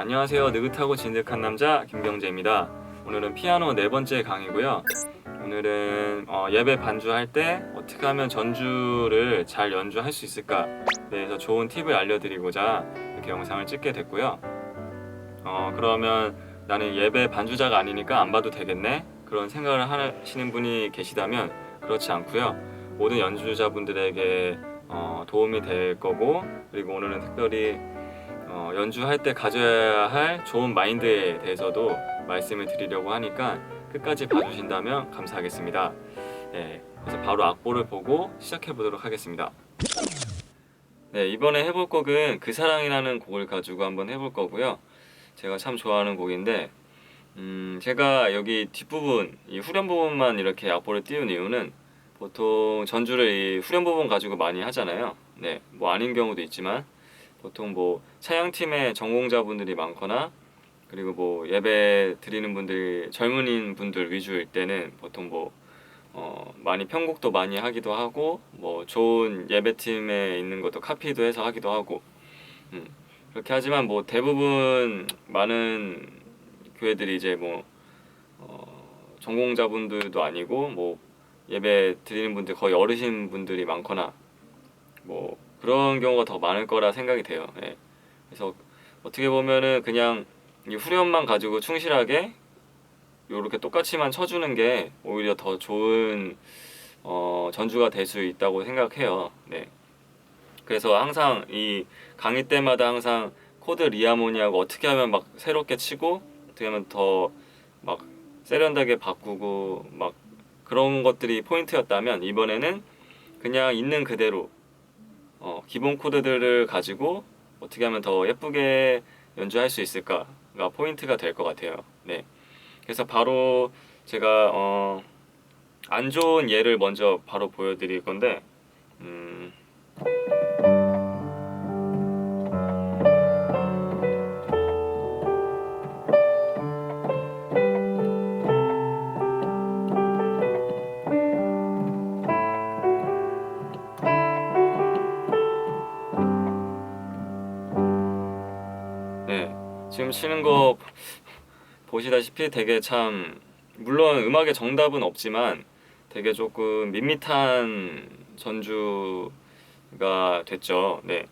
안녕하세요. 느긋하고 진득한 남자 김경재입니다. 오늘은 피아노 네 번째 강의고요. 오늘은 어, 예배 반주할 때 어떻게 하면 전주를 잘 연주할 수 있을까 대해서 좋은 팁을 알려드리고자 이렇게 영상을 찍게 됐고요. 어, 그러면 나는 예배 반주자가 아니니까 안 봐도 되겠네 그런 생각을 하시는 분이 계시다면 그렇지 않고요. 모든 연주자분들에게 어, 도움이 될 거고 그리고 오늘은 특별히 어, 연주할 때 가져야 할 좋은 마인드에 대해서도 말씀을 드리려고 하니까 끝까지 봐주신다면 감사하겠습니다. 네, 그래서 바로 악보를 보고 시작해 보도록 하겠습니다. 네, 이번에 해볼 곡은 그 사랑이라는 곡을 가지고 한번 해볼 거고요. 제가 참 좋아하는 곡인데, 음, 제가 여기 뒷부분, 이 후렴 부분만 이렇게 악보를 띄운 이유는 보통 전주를 이 후렴 부분 가지고 많이 하잖아요. 네, 뭐 아닌 경우도 있지만 보통 뭐 차양팀의 전공자분들이 많거나 그리고 뭐 예배 드리는 분들 젊은인 분들 위주일 때는 보통 뭐 어, 많이 편곡도 많이 하기도 하고 뭐 좋은 예배팀에 있는 것도 카피도 해서 하기도 하고. 음, 그렇게 하지만 뭐 대부분 많은 교회들이 이제 뭐 어, 전공자분들도 아니고 뭐 예배 드리는 분들 거의 어르신 분들이 많거나 뭐 그런 경우가 더 많을 거라 생각이 돼요. 예. 그래서 어떻게 보면은 그냥 이 후렴만 가지고 충실하게 요렇게 똑같이만 쳐주는 게 오히려 더 좋은 어, 전주가 될 수 있다고 생각해요. 네. 그래서 항상 이 강의 때마다 항상 코드 리하모니하고 어떻게 하면 막 새롭게 치고 어떻게 하면 더 막 세련되게 바꾸고 막 그런 것들이 포인트였다면 이번에는 그냥 있는 그대로 어, 기본 코드들을 가지고 어떻게 하면 더 예쁘게 연주할 수 있을까가 포인트가 될 것 같아요. 네. 그래서 바로 제가 어, 안 좋은 예를 먼저 바로 보여드릴 건데, 음, 지금 치는 거 보시다시피 되게 참 물론 음악의 정답은 없지만 되게 조금 밋밋한 전주가 됐죠. 네.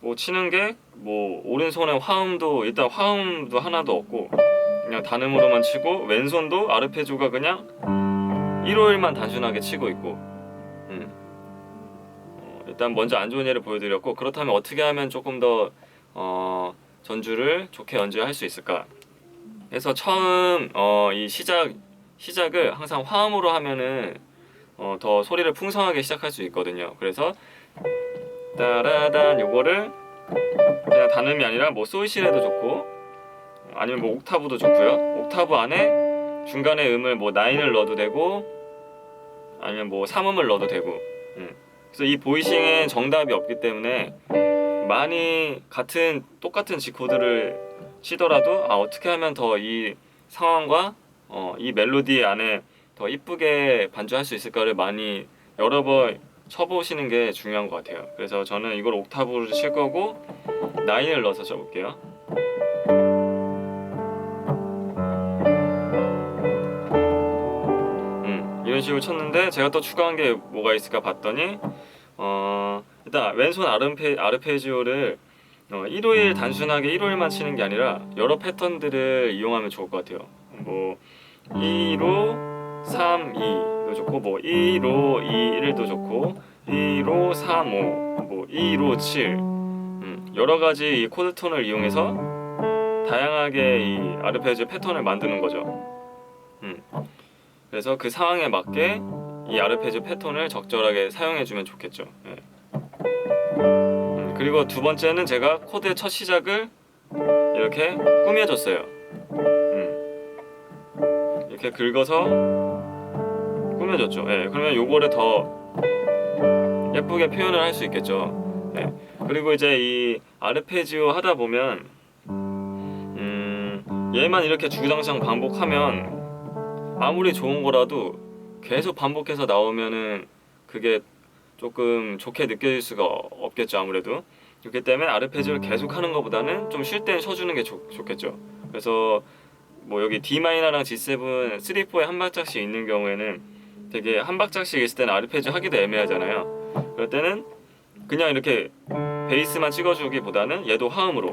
뭐 치는 게 뭐 오른손에 화음도 일단 화음도 하나도 없고 그냥 단음으로만 치고 왼손도 아르페지오가 그냥 1호일만 단순하게 치고 있고 음. 어, 일단 먼저 안 좋은 예를 보여드렸고 그렇다면 어떻게 하면 조금 더 어, 전주를 좋게 연주할 수 있을까? 그래서 처음 어, 이 시작 시작을 항상 화음으로 하면은 어, 더 소리를 풍성하게 시작할 수 있거든요. 그래서 따라단 요거를 그냥 단음이 아니라 뭐 솔시레도 좋고 아니면 뭐 옥타브도 좋고요. 옥타브 안에 중간에 음을 뭐 나인을 넣어도 되고 아니면 뭐 삼음을 넣어도 되고. 음. 그래서 이 보이싱엔 정답이 없기 때문에 많이 같은 똑같은 G 코드를 치더라도 아 어떻게 하면 더 이 상황과 어, 이 멜로디 안에 더 이쁘게 반주할 수 있을까를 많이 여러 번 쳐보시는 게 중요한 것 같아요. 그래서 저는 이걸 옥타브로 칠 거고 나인을 넣어서 쳐볼게요. 음, 이런 식으로 쳤는데 제가 또 추가한 게 뭐가 있을까 봤더니 어, 일단 왼손 아르페, 아르페지오를 어, 1호일 단순하게 1호일만 치는 게 아니라 여러 패턴들을 이용하면 좋을 것 같아요. 뭐 2로 3, 2도 좋고 뭐 2로 2, 1도 좋고 2로 3, 5, 뭐 2로 7 음, 여러 가지 이 코드 톤을 이용해서 다양하게 이 아르페지오 패턴을 만드는 거죠. 음, 그래서 그 상황에 맞게 이 아르페지오 패턴을 적절하게 사용해주면 좋겠죠. 예. 음, 그리고 두 번째는 제가 코드의 첫 시작을 이렇게 꾸며줬어요. 음. 이렇게 긁어서 꾸며줬죠. 예, 그러면 요거를 더 예쁘게 표현을 할 수 있겠죠. 예. 그리고 이제 이 아르페지오 하다 보면 음, 얘만 이렇게 주구장창 반복하면 아무리 좋은 거라도 계속 반복해서 나오면은 그게 조금 좋게 느껴질 수가 없겠죠 아무래도 그렇기 때문에 아르페지오를 계속 하는 것보다는 좀 쉴 때는 쉬어주는 게 좋, 좋겠죠. 그래서 뭐 여기 D 마이너랑 G7, 3, 4에 한 박자씩 있는 경우에는 되게 한 박자씩 있을 때는 아르페지오 하기도 애매하잖아요. 그럴 때는 그냥 이렇게 베이스만 찍어주기보다는 얘도 화음으로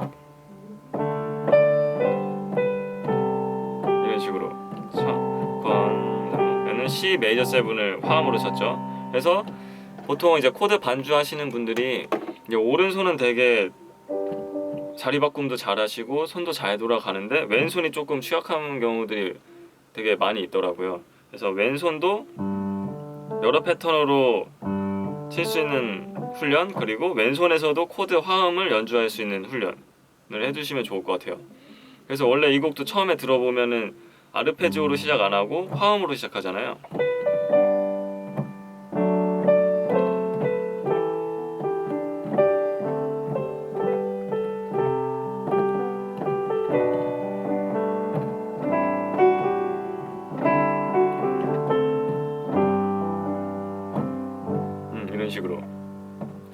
이런 식으로 건 C 메이저 세븐을 화음으로 쳤죠. 그래서 보통 이제 코드 반주 하시는 분들이 이제 오른손은 되게 자리 바꿈도 잘하시고 손도 잘 돌아가는데 왼손이 조금 취약한 경우들이 되게 많이 있더라고요. 그래서 왼손도 여러 패턴으로 칠 수 있는 훈련 그리고 왼손에서도 코드 화음을 연주할 수 있는 훈련을 해주시면 좋을 것 같아요. 그래서 원래 이 곡도 처음에 들어보면은 아르페지오로 시작 안 하고 화음으로 시작하잖아요.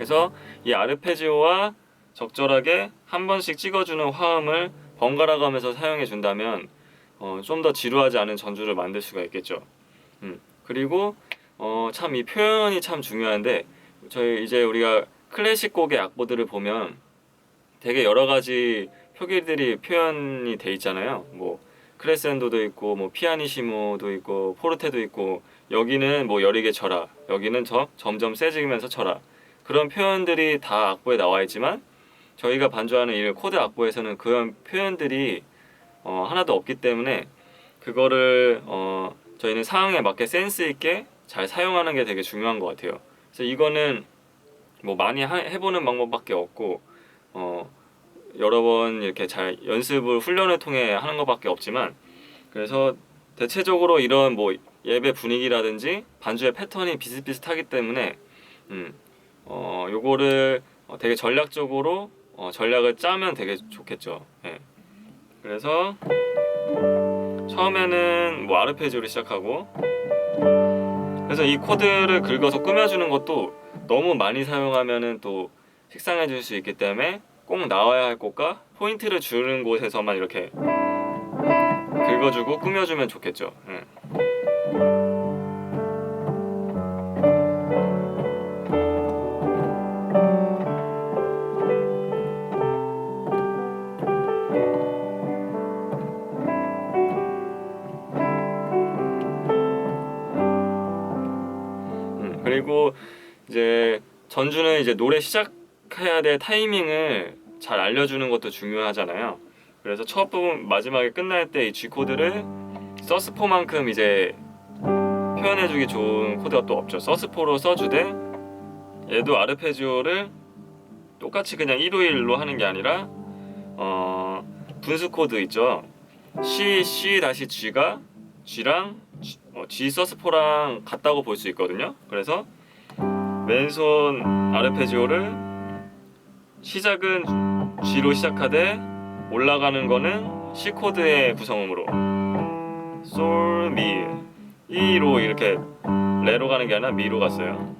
그래서 이 아르페지오와 적절하게 한 번씩 찍어주는 화음을 번갈아 가면서 사용해 준다면 어, 좀 더 지루하지 않은 전주를 만들 수가 있겠죠. 음, 그리고 어, 참 이 표현이 참 중요한데 저희 이제 우리가 클래식 곡의 악보들을 보면 되게 여러 가지 표기들이 표현이 돼 있잖아요. 뭐 크레센도도 있고 뭐 피아니시모도 있고 포르테도 있고 여기는 뭐 여리게 쳐라 여기는 저 점점 세지면서 쳐라 그런 표현들이 다 악보에 나와 있지만 저희가 반주하는 이 코드 악보에서는 그런 표현들이 어, 하나도 없기 때문에 그거를 어, 저희는 상황에 맞게 센스 있게 잘 사용하는 게 되게 중요한 것 같아요. 그래서 이거는 뭐 많이 하- 해보는 방법밖에 없고 어, 여러 번 이렇게 잘 연습을 훈련을 통해 하는 것밖에 없지만 그래서 대체적으로 이런 뭐 예배 분위기라든지 반주의 패턴이 비슷비슷하기 때문에 음, 어, 요거를 어, 되게 전략적으로 어, 전략을 짜면 되게 좋겠죠. 예. 그래서 처음에는 뭐 아르페지오로 시작하고 그래서 이 코드를 긁어서 꾸며주는 것도 너무 많이 사용하면은 또 식상해질 수 있기 때문에 꼭 나와야 할 곳과 포인트를 주는 곳에서만 이렇게 긁어주고 꾸며주면 좋겠죠. 예. 전주는 이제 노래 시작해야 될 타이밍을 잘 알려주는 것도 중요하잖아요. 그래서 첫 부분 마지막에 끝날 때 이 G 코드를 서스포만큼 이제 표현해주기 좋은 코드가 또 없죠. 서스포로 써주되 얘도 아르페지오를 똑같이 그냥 151로 하는 게 아니라 어, 분수 코드 있죠. C, C 다시 G가 G랑 G, 어, G 서스포랑 같다고 볼 수 있거든요. 그래서 왼손 아르페지오를 시작은 G로 시작하되 올라가는 거는 C 코드의 구성음으로 솔, 미, 이로 이렇게 레로 가는 게 아니라 미로 갔어요.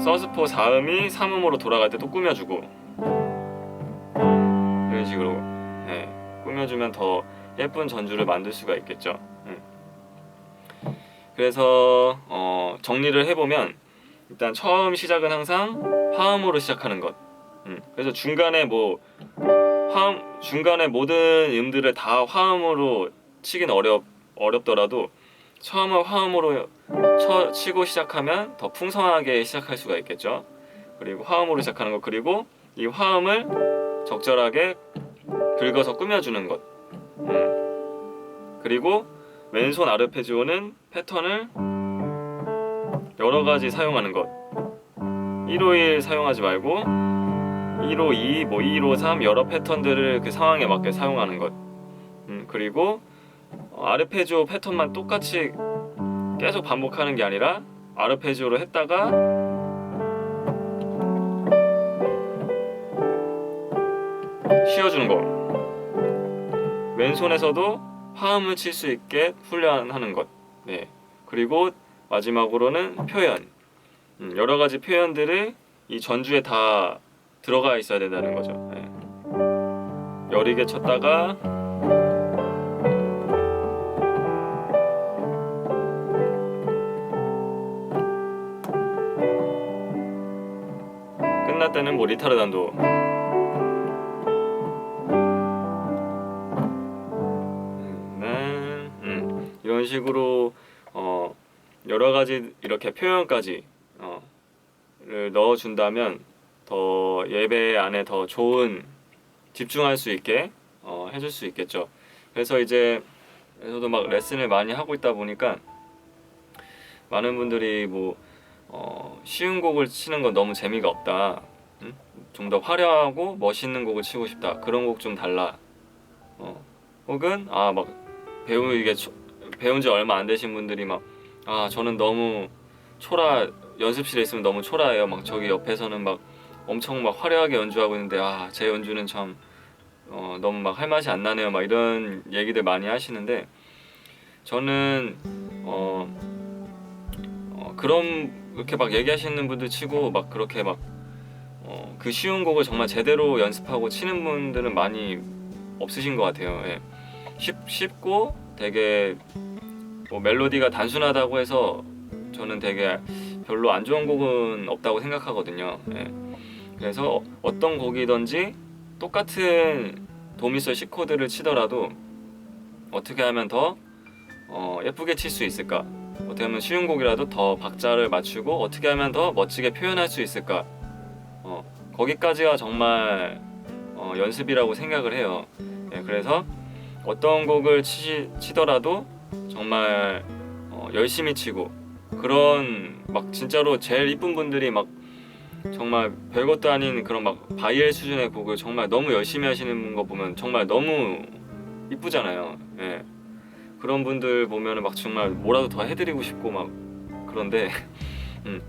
서스포 4음이 3음으로 돌아갈 때 또 꾸며주고 이런 식으로 예, 꾸며주면 더 예쁜 전주를 만들 수가 있겠죠. 음. 그래서 어, 정리를 해보면 일단 처음 시작은 항상 화음으로 시작하는 것. 음. 그래서 중간에 뭐 화음 중간에 모든 음들을 다 화음으로 치긴 어렵 어렵더라도 처음은 화음으로 쳐, 치고 시작하면 더 풍성하게 시작할 수가 있겠죠. 그리고 화음으로 시작하는 것 그리고 이 화음을 적절하게 긁어서 꾸며주는 것. 음. 그리고 왼손 아르페지오는 패턴을 여러 가지 사용하는 것. 151 사용하지 말고 152, 뭐253 여러 패턴들을 그 상황에 맞게 사용하는 것. 음, 그리고 어, 아르페지오 패턴만 똑같이 계속 반복하는 게 아니라 아르페지오로 했다가 쉬어주는 거. 왼손에서도 화음을 칠 수 있게 훈련하는 것. 네. 그리고 마지막으로는 표현. 음, 여러 가지 표현들을 이 전주에 다 들어가 있어야 된다는 거죠. 예. 여리게 쳤다가 끝날 때는 뭐 리타르단도 이런 식으로 어, 여러 가지 이렇게 표현까지 어, 를 넣어준다면 더 예배 안에 더 좋은 집중할 수 있게 어, 해줄 수 있겠죠. 그래서 이제 저도 막 레슨을 많이 하고 있다 보니까 많은 분들이 뭐 어, 쉬운 곡을 치는 건 너무 재미가 없다. 좀더 화려하고 멋있는 곡을 치고 싶다. 그런 곡 좀 달라. 어, 혹은 아 막 배우 이게 초- 배운 지 얼마 안 되신 분들이 막 아 저는 너무 초라 연습실에 있으면 너무 초라해요. 막 저기 옆에서는 막 엄청 막 화려하게 연주하고 있는데 아 제 연주는 참 어, 너무 막 할 맛이 안 나네요. 막 이런 얘기들 많이 하시는데 저는 어, 어 그런 이렇게 막 얘기하시는 분들 치고 막 그렇게 막 어, 그 쉬운 곡을 정말 제대로 연습하고 치는 분들은 많이 없으신 것 같아요. 예. 쉽, 쉽고 되게 뭐 멜로디가 단순하다고 해서 저는 되게 별로 안 좋은 곡은 없다고 생각하거든요. 예. 그래서 어떤 곡이든지 똑같은 도미솔 C 코드를 치더라도 어떻게 하면 더 어, 예쁘게 칠 수 있을까? 어떻게 하면 쉬운 곡이라도 더 박자를 맞추고 어떻게 하면 더 멋지게 표현할 수 있을까? 어, 거기까지가 정말 어, 연습이라고 생각을 해요. 예, 그래서 어떤 곡을 치, 치더라도 정말 어, 열심히 치고 그런 막 진짜로 제일 이쁜 분들이 막 정말 별것도 아닌 그런 막 바이엘 수준의 곡을 정말 너무 열심히 하시는 거 보면 정말 너무 이쁘잖아요. 예. 그런 분들 보면은 막 정말 뭐라도 더 해드리고 싶고 막 그런데 음,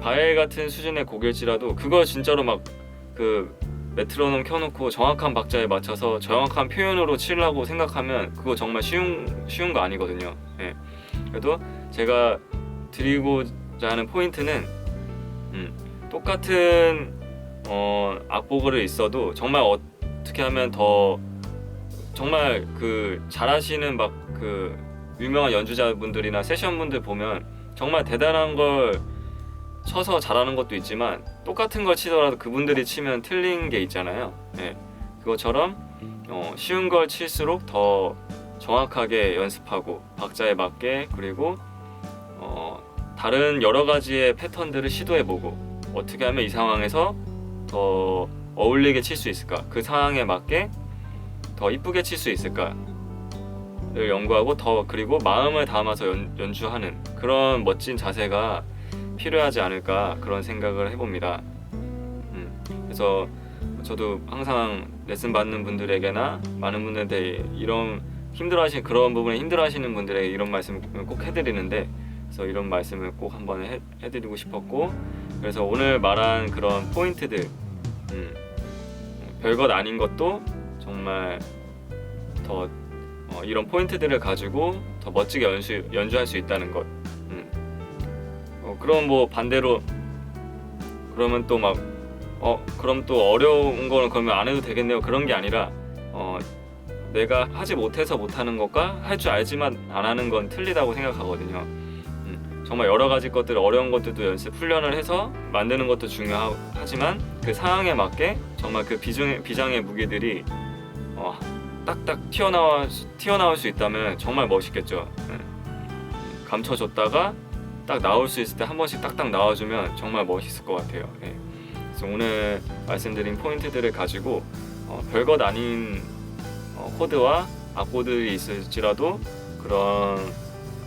바엘 같은 수준의 곡일지라도 그걸 진짜로 막 그 메트로놈 켜놓고 정확한 박자에 맞춰서 정확한 표현으로 치려고 생각하면 그거 정말 쉬운 쉬운 거 아니거든요. 예. 그래도 제가 드리고자 하는 포인트는 음, 똑같은 어, 악보글을 있어도 정말 어떻게 하면 더 정말 그 잘하시는 막 그 유명한 연주자분들이나 세션분들 보면 정말 대단한 걸 쳐서 잘하는 것도 있지만 똑같은 걸 치더라도 그분들이 치면 틀린 게 있잖아요. 예. 그것처럼 어, 쉬운 걸 칠수록 더 정확하게 연습하고 박자에 맞게 그리고 어, 다른 여러 가지의 패턴들을 시도해보고 어떻게 하면 이 상황에서 더 어울리게 칠 수 있을까? 그 상황에 맞게 더 이쁘게 칠 수 있을까? 를 연구하고 더 그리고 마음을 담아서 연, 연주하는 그런 멋진 자세가 필요하지 않을까 그런 생각을 해봅니다. 음, 그래서 저도 항상 레슨 받는 분들에게나 많은 분들한테 이런 힘들어하시는 그런 부분에 힘들어하시는 분들에게 이런 말씀을 꼭 해드리는데 그래서 이런 말씀을 꼭 한번 해, 해드리고 싶었고 그래서 오늘 말한 그런 포인트들 음, 별것 아닌 것도 정말 더 어, 이런 포인트들을 가지고 더 멋지게 연주, 연주할 수 있다는 것 그럼 뭐 반대로 그러면 또 막 어 그럼 또 어려운 거는 그러면 안 해도 되겠네요 그런 게 아니라 어 내가 하지 못해서 못하는 것과 할 줄 알지만 안 하는 건 틀리다고 생각하거든요 음, 정말 여러 가지 것들 어려운 것들도 연습 훈련을 해서 만드는 것도 중요하지만 그 상황에 맞게 정말 그 비중의 비장의 무기들이 어, 딱딱 튀어나와 튀어나올 수 있다면 정말 멋있겠죠. 예. 감춰줬다가 딱 나올 수 있을 때 한 번씩 딱딱 나와주면 정말 멋있을 것 같아요. 예. 그래서 오늘 말씀드린 포인트들을 가지고 어, 별것 아닌 어, 코드와 악보들이 있을지라도 그런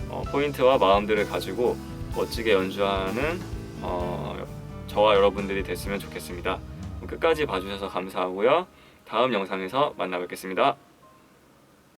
어, 포인트와 마음들을 가지고 멋지게 연주하는 어, 저와 여러분들이 됐으면 좋겠습니다. 끝까지 봐주셔서 감사하고요. 다음 영상에서 만나 뵙겠습니다.